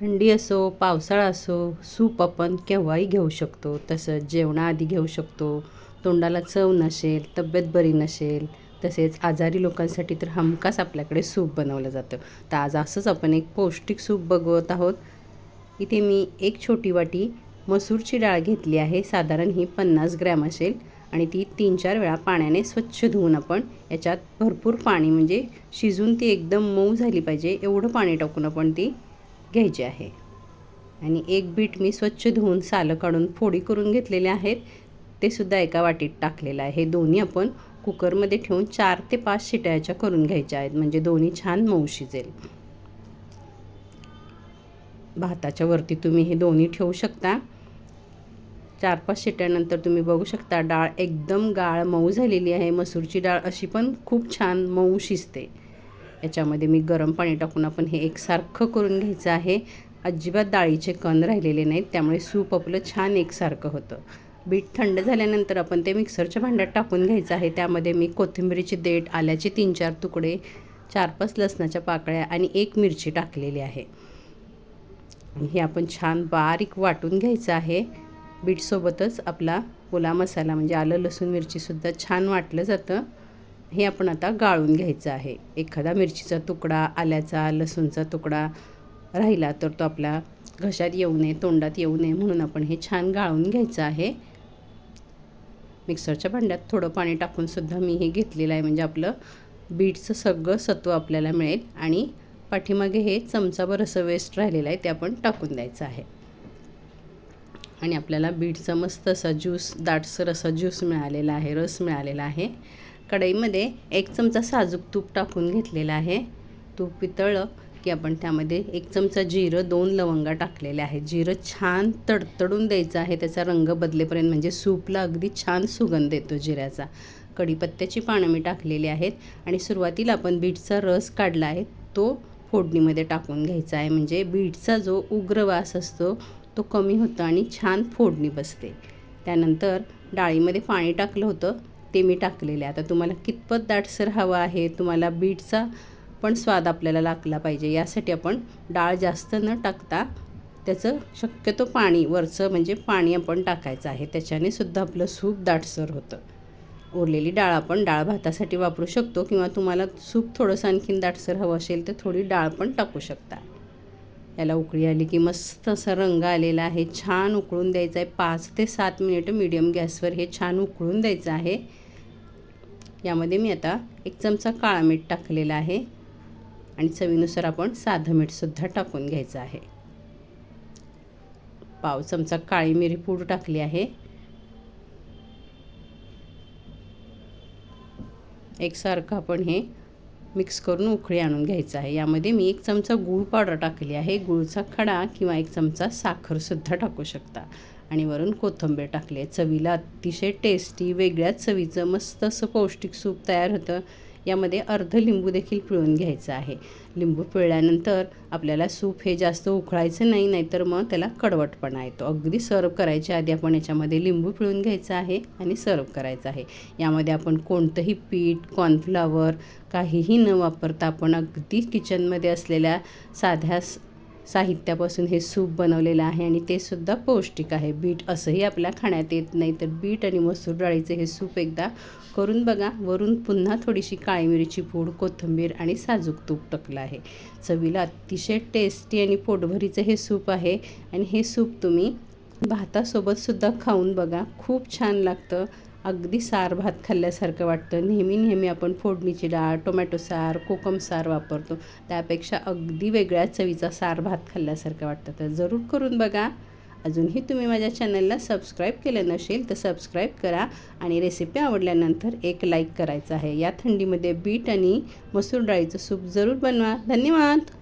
थंडी असो पावसाळा असो सूप आपण केव्हाही घेऊ शकतो. तसंच जेवणाआधी घेऊ शकतो. तोंडाला चव नसेल तब्येत बरी नसेल तसेच आजारी लोकांसाठी तर हमखास आपल्याकडे सूप बनवलं जातं. तर आज असंच आपण एक पौष्टिक सूप बघवत आहोत. इथे मी एक छोटी वाटी मसूरची डाळ घेतली आहे. साधारण ही पन्नास ग्रॅम असेल आणि ती तीन चार वेळा पाण्याने स्वच्छ धुवून आपण याच्यात भरपूर पाणी म्हणजे शिजून ती एकदम मऊ झाली पाहिजे. एवढं पाणी टाकून आपण ती घ्यायची आहे. आणि एक बीट मी स्वच्छ धुवून सालं काढून फोडी करून घेतलेले आहेत. ते सुद्धा एका वाटीत टाकलेलं आहे. हे दोन्ही आपण कुकरमध्ये ठेवून चार ते पाच शिट्याच्या करून घ्यायच्या आहेत. म्हणजे दोन्ही छान मऊ शिजेल. भाताच्या वरती तुम्ही हे दोन्ही ठेवू शकता. चार पाच शिट्यानंतर तुम्ही बघू शकता डाळ एकदम गाळ मऊ झालेली आहे. मसूरची डाळ अशी पण खूप छान मऊ शिजते. याच्यामध्ये मी गरम पाणी टाकून आपण हे एकसारखं करून घ्यायचं आहे. अजिबात डाळीचे कण राहिलेले नाहीत त्यामुळे सूप आपलं छान एकसारखं होतं. बीट थंड झाल्यानंतर आपण ते मिक्सरच्या भांड्यात टाकून घ्यायचं आहे. त्यामध्ये मी कोथिंबीरीची देठ आल्याचे तीन चार तुकडे चार पाच लसणाच्या पाकळ्या आणि एक मिरची टाकलेली आहे. हे आपण छान बारीक वाटून घ्यायचं आहे. बीटसोबतच आपला ओला मसाला म्हणजे आलं लसूण मिरचीसुद्धा छान वाटलं जातं. हे आपण आता गाळून घ्यायचं आहे. एखादा मिरचीचा तुकडा आल्याचा लसूणचा तुकडा राहिला तर तो आपला घशात येऊ नये तोंडात येऊ नये म्हणून आपण हे छान गाळून घ्यायचं आहे. मिक्सरच्या भांड्यात थोडं पाणी टाकूनसुद्धा मी हे घेतलेलं आहे. म्हणजे आपलं बीटचं सगळं सत्व आपल्याला मिळेल आणि पाठीमागे हे चमचाभर असं वेस्ट राहिलेलं आहे ते आपण टाकून द्यायचं आहे. आणि आपल्याला बीटचा मस्त असा ज्यूस दाटसर असा ज्यूस मिळालेला आहे रस मिळालेला आहे. कढईमध्ये एक चमचा साजूक तूप टाकून घेतलेला आहे. तूप पितळलं की आपण त्यामध्ये एक चमचा जिरं दोन लवंगा टाकलेल्या आहेत. जिरं छान तडतडून द्यायचं आहे. त्याचा रंग बदलेपर्यंत म्हणजे सूपला अगदी छान सुगंध येतो जिऱ्याचा. कढीपत्त्याची पानं मी टाकलेली आहेत आणि सुरुवातीला आपण बीटचा रस काढला आहे. तो फोडणीमध्ये टाकून घ्यायचा आहे. म्हणजे बीटचा जो उग्र वास असतो तो कमी होतो आणि छान फोडणी बसते. त्यानंतर डाळीमध्ये पाणी टाकलं होतं. ते मी टाकलेले आता तुम्हाला कितपत दाटसर हवं आहे तुम्हाला बीटचा पण स्वाद आपल्याला लागला पाहिजे. यासाठी आपण डाळ जास्त न टाकता त्याचं शक्यतो पाणी वरचं म्हणजे पाणी आपण टाकायचं आहे. त्याच्याने सुद्धा आपलं सूप दाटसर होतं. उरलेली डाळ आपण डाळ भातासाठी वापरू शकतो किंवा तुम्हाला सूप थोडंसं आणखीन दाटसर हवं असेल तर थोडी डाळ पण टाकू शकता. याला उकळी आली की मस्त असा रंग आलेला आहे. छान उकळून द्यायचा आहे. पाच ते सात मिनिटं मीडियम गॅसवर हे छान उकळून द्यायचं आहे. यामध्ये मी आता एक चमचा काळा मीठ टाकलेला आहे. आणि चवीनुसार आपण साधं मीठसुद्धा टाकून घ्यायचं आहे. पाव चमचा काळी मिरी पूड टाकली आहे. एकसारखं आपण हे मिक्स करून उकळी आणून घ्यायचं आहे. यामध्ये मी एक चमचा गूळ पावडर टाकली आहे. गुळचा खडा किंवा एक चमचा साखरसुद्धा टाकू शकता. आणि वरून कोथिंबीर टाकली आहे. चवीला अतिशय टेस्टी वेगळ्याच चवीचं मस्त असं पौष्टिक सूप तयार होतं. यामध्ये अर्ध लिंबू देखील पिळून घ्यायचं आहे. लिंबू पिळल्यानंतर आपल्याला सूप हे जास्त उकळायचं नाही नाहीतर मग त्याला कडवटपणा येतो. अगदी सर्व करायच्या आधी आपण याच्यामध्ये लिंबू पिळून घ्यायचं आहे आणि सर्व करायचं आहे. यामध्ये आपण कोणतंही पीठ कॉर्नफ्लावर काहीही न वापरता आपण अगदी किचनमध्ये असलेल्या साध्या साहित्यापासून हे सूप बनवलेलं आहे आणि ते सुद्धा पौष्टिक आहे. बीट असंही आपल्या खाण्यात येत नाही तर बीट आणि मसूर डाळीचे हे सूप एकदा करून बघा. वरून पुन्हा थोडीशी काळी मिरीची पूड कोथिंबीर आणि साजूक तूप टाकलं आहे. चवीला अतिशय टेस्टी आणि पोटभरीचं हे सूप आहे आणि हे सूप तुम्ही भातासोबतसुद्धा खाऊन बघा. खूप छान लागतं. अगदी सार भात खाल्ल्यासारखं वाटतं. नेहमी नेहमी आपण फोडणीची डाळ टोमॅटो सार कोकम सार वापरतो. त्यापेक्षा अगदी वेगळ्या चवीचा सार भात खाल्ल्यासारखं वाटतं. तर जरूर करून बघा. अजूनही तुम्ही माझ्या चॅनलला सबस्क्राईब केलं नसेल तर सबस्क्राईब करा आणि रेसिपी आवडल्यानंतर एक लाईक करायचं आहे. या थंडीमध्ये बीट आणि मसूर डाळीचं सूप जरूर बनवा. धन्यवाद!